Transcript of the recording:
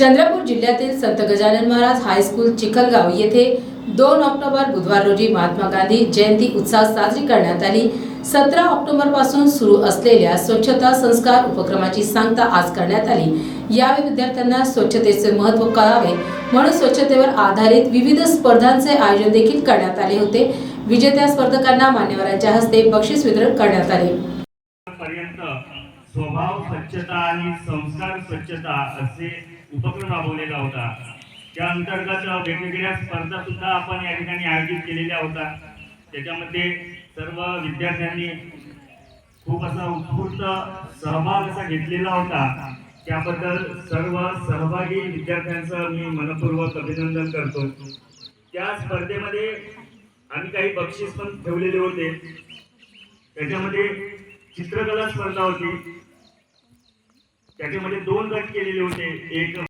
चंद्रपूर जिल्ह्यातील संत गजानन महाराज हायस्कूल चिखलगाव येथे दोन ऑक्टोबर बुधवार रोजी महात्मा गांधी जयंती उत्साह साजरी करण्यात आली. सतरा ऑक्टोबरपासून सुरू असलेल्या स्वच्छता संस्कार उपक्रमाची सांगता आज करण्यात आली. यावेळी विद्यार्थ्यांना स्वच्छतेचे महत्त्व कळावे म्हणून स्वच्छतेवर आधारित विविध स्पर्धांचे आयोजन देखील करण्यात आले होते. विजेत्या स्पर्धकांना मान्यवरांच्या हस्ते बक्षीस वितरण करण्यात आले. स्वभाव स्वच्छता आणि संस्कार स्वच्छता असे उपक्रम राबवलेला होता. त्या अंतर्गत वेगवेगळ्या स्पर्धा सुद्धा आपण या ठिकाणी आयोजित केलेल्या होत्या. त्याच्यामध्ये सर्व विद्यार्थ्यांनी खूप असा उत्स्फूर्त सहभाग असा घेतलेला होता. त्याबद्दल सर्व सहभागी विद्यार्थ्यांचं मी मनपूर्वक अभिनंदन करतो. त्या स्पर्धेमध्ये आम्ही काही बक्षीस पण ठेवलेले होते. त्याच्यामध्ये चित्रकला स्पर्धा होती. त्याच्यामध्ये दोन गट केलेले होते. एक